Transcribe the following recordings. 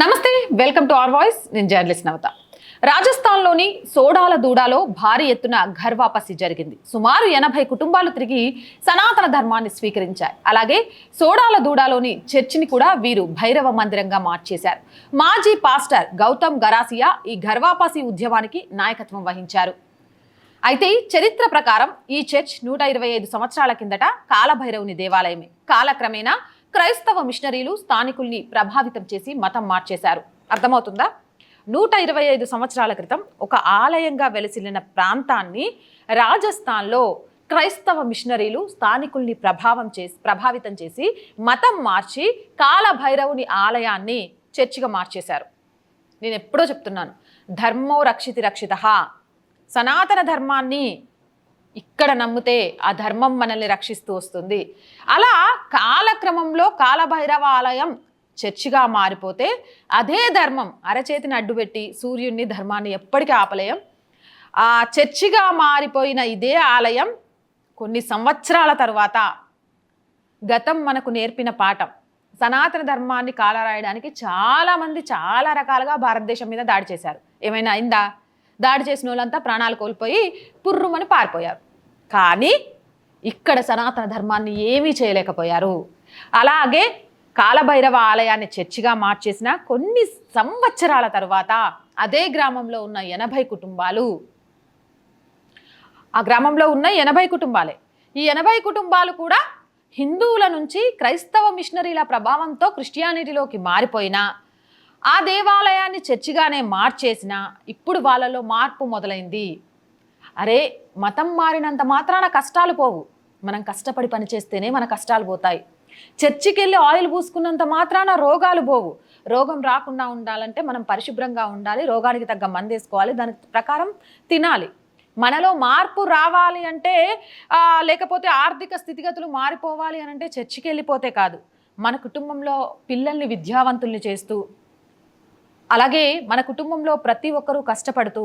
నమస్తే welcome to R voice. నేను journalist నవత. రాజస్థాన్లోని సోడాల దూడాలో భారీ ఎత్తున ఘర్వాపసి జరిగింది. సుమారు ఎనభై కుటుంబాలు తిరిగి సనాతన ధర్మాన్ని స్వీకరించాయి. అలాగే సోడాల దూడాలోని చర్చిని కూడా వీరు భైరవ మందిరంగా మార్చేశారు. మాజీ పాస్టర్ గౌతమ్ గరాసియా ఈ ఘర్వాపసి ఉద్యమానికి నాయకత్వం వహించారు. అయితే చరిత్ర ప్రకారం ఈ చర్చ్ నూట ఇరవై ఐదు సంవత్సరాల కిందట కాలభైరవుని దేవాలయమే. కాలక్రమేణా క్రైస్తవ మిషనరీలు స్థానికుల్ని ప్రభావితం చేసి మతం మార్చేశారు. అర్థమవుతుందా? నూట ఇరవై ఐదు సంవత్సరాల క్రితం ఒక ఆలయంగా వెలసిల్లిన ప్రాంతాన్ని రాజస్థాన్లో క్రైస్తవ మిషనరీలు స్థానికుల్ని ప్రభావం చేసి ప్రభావితం చేసి మతం మార్చి కాలభైరవుని ఆలయాన్ని చర్చిగా మార్చేశారు. నేను ఎప్పుడో చెప్తున్నాను. ధర్మో రక్షితి రక్షిత సనాతన ధర్మాన్ని ఇక్కడ నమ్మితే ఆ ధర్మం మనల్ని రక్షిస్తూ వస్తుంది. అలా కాలక్రమంలో కాలభైరవ ఆలయం చర్చిగా మారిపోతే అదే ధర్మం అరచేతిని అడ్డుపెట్టి సూర్యుడిని ధర్మాన్ని ఎప్పటికీ ఆపలేయం ఆ చర్చిగా మారిపోయిన ఇదే ఆలయం కొన్ని సంవత్సరాల తర్వాత గతం మనకు నేర్పిన పాఠం. సనాతన ధర్మాన్ని కాలరాయడానికి చాలామంది చాలా రకాలుగా భారతదేశం మీద దాడి చేశారు. ఏమైనా అయిందా? దాడి చేసిన వాళ్ళంతా ప్రాణాలు కోల్పోయి పుర్రుమని పారిపోయారు. కానీ ఇక్కడ సనాతన ధర్మాన్ని ఏమీ చేయలేకపోయారు. అలాగే కాలభైరవ ఆలయాన్ని చర్చిగా మార్చేసిన కొన్ని సంవత్సరాల తర్వాత అదే గ్రామంలో ఉన్న ఎనభై కుటుంబాలు ఆ గ్రామంలో ఉన్న ఎనభై కుటుంబాలే. ఈ ఎనభై కుటుంబాలు కూడా హిందువుల నుంచి క్రైస్తవ మిషనరీల ప్రభావంతో క్రిస్టియానిటీలోకి మారిపోయినా ఆ దేవాలయాన్ని చర్చిగానే మార్చేసిన ఇప్పుడు వాళ్ళలో మార్పు మొదలైంది. అరే మతం మారినంత మాత్రాన కష్టాలు పోవు. మనం కష్టపడి పనిచేస్తేనే మన కష్టాలు పోతాయి. చర్చికి వెళ్ళి ఆయిల్ పూసుకున్నంత మాత్రాన రోగాలు పోవు. రోగం రాకుండా ఉండాలంటే మనం పరిశుభ్రంగా ఉండాలి రోగానికి తగ్గ మందు వేసుకోవాలి దాని ప్రకారం తినాలి. మనలో మార్పు రావాలి అంటే లేకపోతే ఆర్థిక స్థితిగతులు మారిపోవాలి అని అంటే చర్చికి వెళ్ళిపోతే కాదు. మన కుటుంబంలో పిల్లల్ని విద్యావంతుల్ని చేస్తూ అలాగే మన కుటుంబంలో ప్రతి ఒక్కరూ కష్టపడుతూ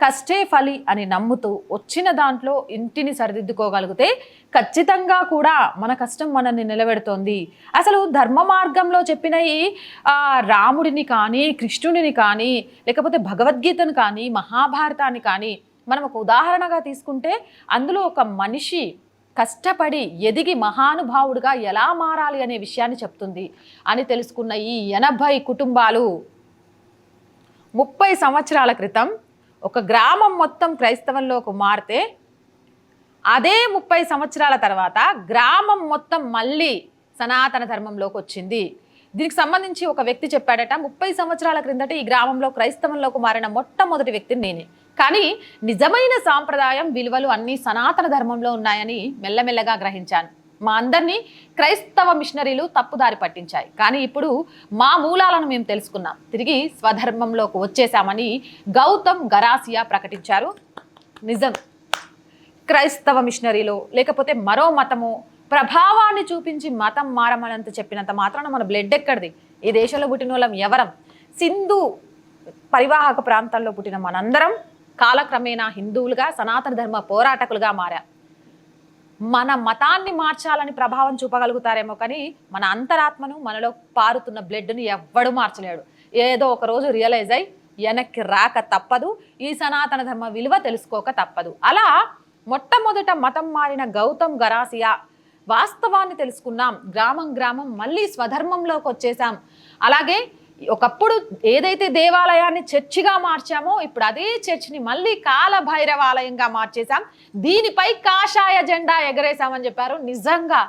కష్టే ఫలి అని నమ్ముతూ వచ్చిన దాంట్లో ఇంటిని సరిదిద్దుకోగలిగితే ఖచ్చితంగా కూడా మన కష్టం మనల్ని నిలబెడుతోంది. అసలు ధర్మ మార్గంలో చెప్పిన ఈ రాముడిని కానీ కృష్ణుడిని కానీ లేకపోతే భగవద్గీతను కానీ మహాభారతాన్ని కానీ మనం ఒక ఉదాహరణగా తీసుకుంటే అందులో ఒక మనిషి కష్టపడి ఎదిగి మహానుభావుడిగా ఎలా మారాలి అనే విషయాన్ని చెప్తుంది. అని తెలుసుకున్న ఈ ఎనభై కుటుంబాలు ముప్పై సంవత్సరాల క్రితం ఒక గ్రామం మొత్తం క్రైస్తవంలోకి మారితే అదే ముప్పై సంవత్సరాల తర్వాత గ్రామం మొత్తం మళ్ళీ సనాతన ధర్మంలోకి వచ్చింది. దీనికి సంబంధించి ఒక వ్యక్తి చెప్పాడట ముప్పై సంవత్సరాల క్రిందట ఈ గ్రామంలో క్రైస్తవంలోకి మారిన మొట్టమొదటి వ్యక్తి నేనే. కానీ నిజమైన సాంప్రదాయం విలువలు అన్నీ సనాతన ధర్మంలో ఉన్నాయని మెల్లమెల్లగా గ్రహించాను. మా అందరినీ క్రైస్తవ మిషనరీలు తప్పుదారి పట్టించాయి. కానీ ఇప్పుడు మా మూలాలను మేము తెలుసుకున్నాం. తిరిగి స్వధర్మంలోకి వచ్చేసామని గౌతమ్ గరాసియా ప్రకటించారు. నిజం. క్రైస్తవ మిషనరీలో లేకపోతే మరో మతము ప్రభావాన్ని చూపించి మతం మారమనంత చెప్పినంత మాత్రాన మన బ్లడ్ ఎక్కడిది? ఈ దేశంలో పుట్టిన వాళ్ళం ఎవరం? సింధు పరివాహక ప్రాంతాల్లో పుట్టిన మనందరం కాలక్రమేణా హిందువులుగా సనాతన ధర్మ పోరాటకులుగా మారాం. మన మతాన్ని మార్చాలని ప్రభావం చూపగలుగుతారేమో కానీ మన అంతరాత్మను మనలో పారుతున్న బ్లడ్ను ఎవ్వడు మార్చలేడు. ఏదో ఒక రోజు రియలైజ్ అయి వెనక్కి రాక తప్పదు. ఈ సనాతన ధర్మ విలువ తెలుసుకోక తప్పదు. అలా మొట్టమొదట మతం మారిన గౌతమ్ గరాసియా వాస్తవాన్ని తెలుసుకున్నాం. గ్రామం గ్రామం మళ్ళీ స్వధర్మంలోకి వచ్చేసాం అలాగే ఒకప్పుడు ఏదైతే దేవాలయాన్ని చర్చిగా మార్చామో ఇప్పుడు అదే చర్చిని మళ్ళీ కాలభైరవాలయంగా మార్చేశాం. దీనిపై కాషాయ జెండా ఎగరేశామని చెప్పారు. నిజంగా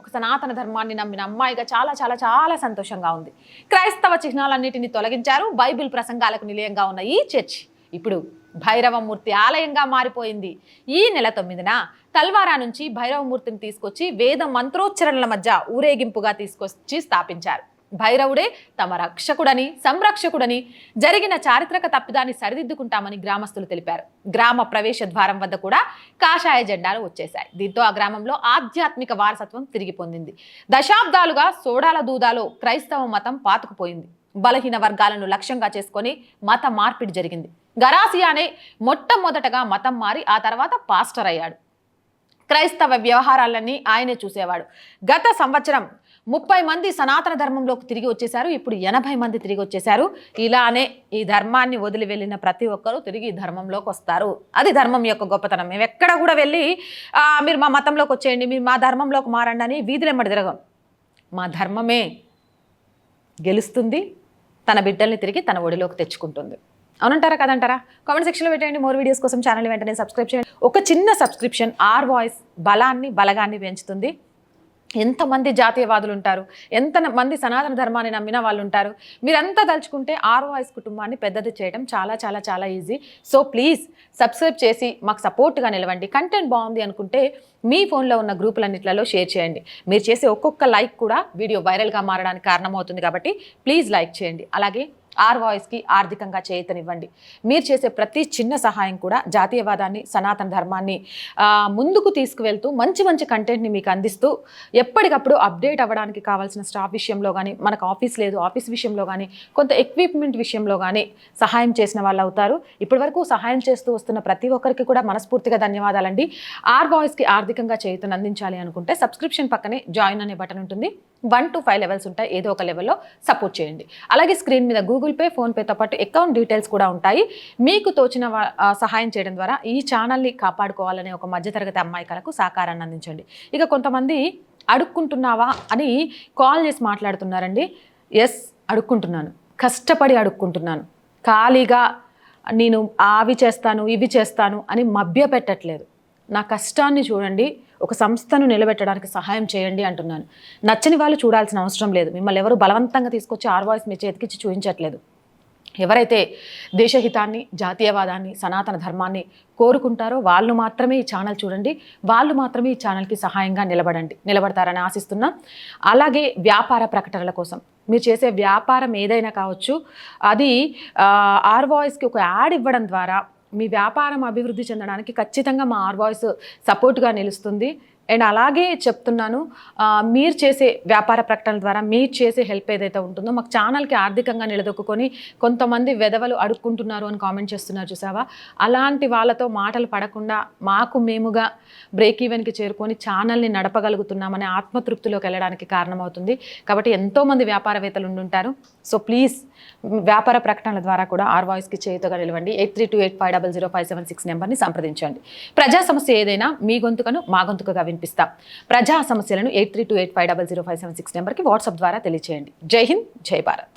ఒక సనాతన ధర్మాన్ని నమ్మిన అమ్మాయిగా చాలా చాలా చాలా సంతోషంగా ఉంది. క్రైస్తవ చిహ్నాలన్నిటిని తొలగించారు. బైబిల్ ప్రసంగాలకు నిలయంగా ఉన్న ఈ చర్చ్ ఇప్పుడు భైరవమూర్తి ఆలయంగా మారిపోయింది. ఈ నెల తొమ్మిదిన తల్వారా నుంచి భైరవమూర్తిని తీసుకొచ్చి వేద మంత్రోచ్చరణల మధ్య ఊరేగింపుగా తీసుకొచ్చి స్థాపించారు. భైరవుడే తమ రక్షకుడని సంరక్షకుడని జరిగిన చారిత్రక తప్పిదాన్ని సరిదిద్దుకుంటామని గ్రామస్తులు తెలిపారు. గ్రామ ప్రవేశ ద్వారం వద్ద కూడా కాషాయ జెండాలు వచ్చేశాయి. దీంతో ఆ గ్రామంలో ఆధ్యాత్మిక వారసత్వం తిరిగి పొందింది. దశాబ్దాలుగా సోడాల దూదాలో క్రైస్తవ మతం పాతుకుపోయింది. బలహీన వర్గాలను లక్ష్యంగా చేసుకొని మత మార్పిడి జరిగింది. గరాసియానే మొట్టమొదటగా మతం మారి ఆ తర్వాత పాస్టర్ అయ్యాడు. క్రైస్తవ వ్యవహారాలన్నీ ఆయనే చూసేవాడు. గత సంవత్సరం ముప్పై మంది సనాతన ధర్మంలోకి తిరిగి వచ్చేశారు. ఇప్పుడు ఎనభై మంది తిరిగి వచ్చేశారు. ఇలానే ఈ ధర్మాన్ని వదిలి వెళ్ళిన ప్రతి ఒక్కరూ తిరిగి ధర్మంలోకి వస్తారు. అది ధర్మం యొక్క గొప్పతనం. మేము ఎక్కడ కూడా వెళ్ళి మీరు మా మతంలోకి వచ్చేయండి మీరు మా ధర్మంలోకి మారండి అని వీధులెమ్మడి తిరగం. మా ధర్మమే గెలుస్తుంది తన బిడ్డల్ని తిరిగి తన ఒడిలోకి తెచ్చుకుంటుంది. అవునంటారా కదంటారా? కామెంట్ సెక్షన్లో పెట్టండి మోర్ వీడియోస్ కోసం ఛానల్ వెంటనే సబ్స్క్రైబ్ చేయండి. ఒక చిన్న సబ్స్క్రిప్షన్ ఆర్ వాయిస్ బలాన్ని బలగాన్ని పెంచుతుంది. ఎంతమంది జాతీయవాదులు ఉంటారు ఎంత మంది సనాతన ధర్మాన్ని నమ్మిన వాళ్ళు ఉంటారు మీరంతా తలుచుకుంటే ఆర్ వాయిస్ కుటుంబాన్ని పెద్దది చేయడం చాలా చాలా చాలా ఈజీ. సో ప్లీజ్ సబ్స్క్రైబ్ చేసి మాకు సపోర్ట్గా నిలవండి. కంటెంట్ బాగుంది అనుకుంటే మీ ఫోన్లో ఉన్న గ్రూపులన్నింటిలో షేర్ చేయండి. మీరు చేసే ఒక్కొక్క లైక్ కూడా వీడియో వైరల్గా మారడానికి కారణమవుతుంది కాబట్టి ప్లీజ్ లైక్ చేయండి. అలాగే ఆర్ వాయిస్కి ఆర్థికంగా చేతనివ్వండి. మీరు చేసే ప్రతి చిన్న సహాయం కూడా జాతీయవాదాన్ని సనాతన ధర్మాన్ని ముందుకు తీసుకువెళ్తూ మంచి మంచి కంటెంట్ని మీకు అందిస్తూ ఎప్పటికప్పుడు అప్డేట్ అవ్వడానికి కావాల్సిన స్టాఫ్ విషయంలో కానీ మనకు ఆఫీస్ లేదు ఆఫీస్ విషయంలో కానీ కొంత ఎక్విప్మెంట్ విషయంలో కానీ సహాయం చేసిన వాళ్ళు అవుతారు. ఇప్పటివరకు సహాయం చేస్తూ వస్తున్న ప్రతి ఒక్కరికి కూడా మనస్ఫూర్తిగా ధన్యవాదాలండి. ఆర్ వాయిస్కి ఆర్థికంగా చేతును అందించాలి అనుకుంటే సబ్స్క్రిప్షన్ పక్కనే జాయిన్ అనే బటన్ ఉంటుంది. వన్ టు ఫైవ్ లెవెల్స్ ఉంటాయి ఏదో ఒక లెవెల్లో సపోర్ట్ చేయండి. అలాగే స్క్రీన్ మీద గూగుల్ పే ఫోన్పేతో పాటు అకౌంట్ డీటెయిల్స్ కూడా ఉంటాయి. మీకు తోచిన సహాయం చేయడం ద్వారా ఈ ఛానల్ని కాపాడుకోవాలనే ఒక మధ్యతరగతి అమ్మాయికలకు సహకారాన్ని అందించండి. ఇక కొంతమంది అడుక్కుంటున్నావా అని కాల్ చేసి మాట్లాడుతున్నారండి. ఎస్ అడుక్కుంటున్నాను. కష్టపడి అడుక్కుంటున్నాను. ఖాళీగా నేను అవి చేస్తాను ఇవి చేస్తాను అని మభ్య పెట్టట్లేదు నా కష్టాన్ని చూడండి. ఒక సంస్థను నిలబెట్టడానికి సహాయం చేయండి అంటున్నాను. నచ్చని వాళ్ళు చూడాల్సిన అవసరం లేదు. మిమ్మల్ని ఎవరు బలవంతంగా తీసుకొచ్చి ఆర్వాయిస్ మీ చేతికిచ్చి చూపించట్లేదు. ఎవరైతే దేశహితాన్ని జాతీయవాదాన్ని సనాతన ధర్మాన్ని కోరుకుంటారో వాళ్ళు మాత్రమే ఈ ఛానల్ చూడండి. వాళ్ళు మాత్రమే ఈ ఛానల్కి సహాయంగా నిలబడండి. నిలబడతారని ఆశిస్తున్నాం. అలాగే వ్యాపార ప్రకటనల కోసం. మీరు చేసే వ్యాపారం ఏదైనా కావచ్చు. అది ఆ, ఆర్ వాయిస్కి ఒక యాడ్ ఇవ్వడం ద్వారా మీ వ్యాపారం అభివృద్ధి చెందడానికి ఖచ్చితంగా మా ఆర్ వాయిస్ సపోర్ట్గా నిలుస్తుంది. అండ్ అలాగే చెప్తున్నాను మీరు చేసే వ్యాపార ప్రకటనల ద్వారా మీరు చేసే హెల్ప్ ఏదైతే ఉంటుందో మాకు ఛానల్కి ఆర్థికంగా నిలదొక్కుని కొంతమంది వెధవలు అడుక్కుంటున్నారు అని కామెంట్ చేస్తున్నారు చూసావా? అలాంటి వాళ్ళతో మాటలు పడకుండా మాకు మేముగా బ్రేక్ ఈవెన్కి చేరుకొని ఛానల్ని నడపగలుగుతున్నామనే ఆత్మతృప్తిలోకి వెళ్ళడానికి కారణమవుతుంది. కాబట్టి ఎంతోమంది వ్యాపారవేత్తలు ఉండుంటారు. సో ప్లీజ్ వ్యాపార ప్రకటనల ద్వారా కూడా ఆర్ వాయిస్కి చేయుతగా నిలవండి. Eight three two eight five double zero five seven six నెంబర్ని సంప్రదించండి. ప్రజా సమస్య ఏదైనా మీ గొంతుకను మా గొంతుకగా వినిపిస్తాం. ప్రజా సమస్యలను eight three two eight five double zero five seven six నెంబర్కి వాట్సాప్ ద్వారా తెలియచేయండి. జై హింద్ జై భారత్.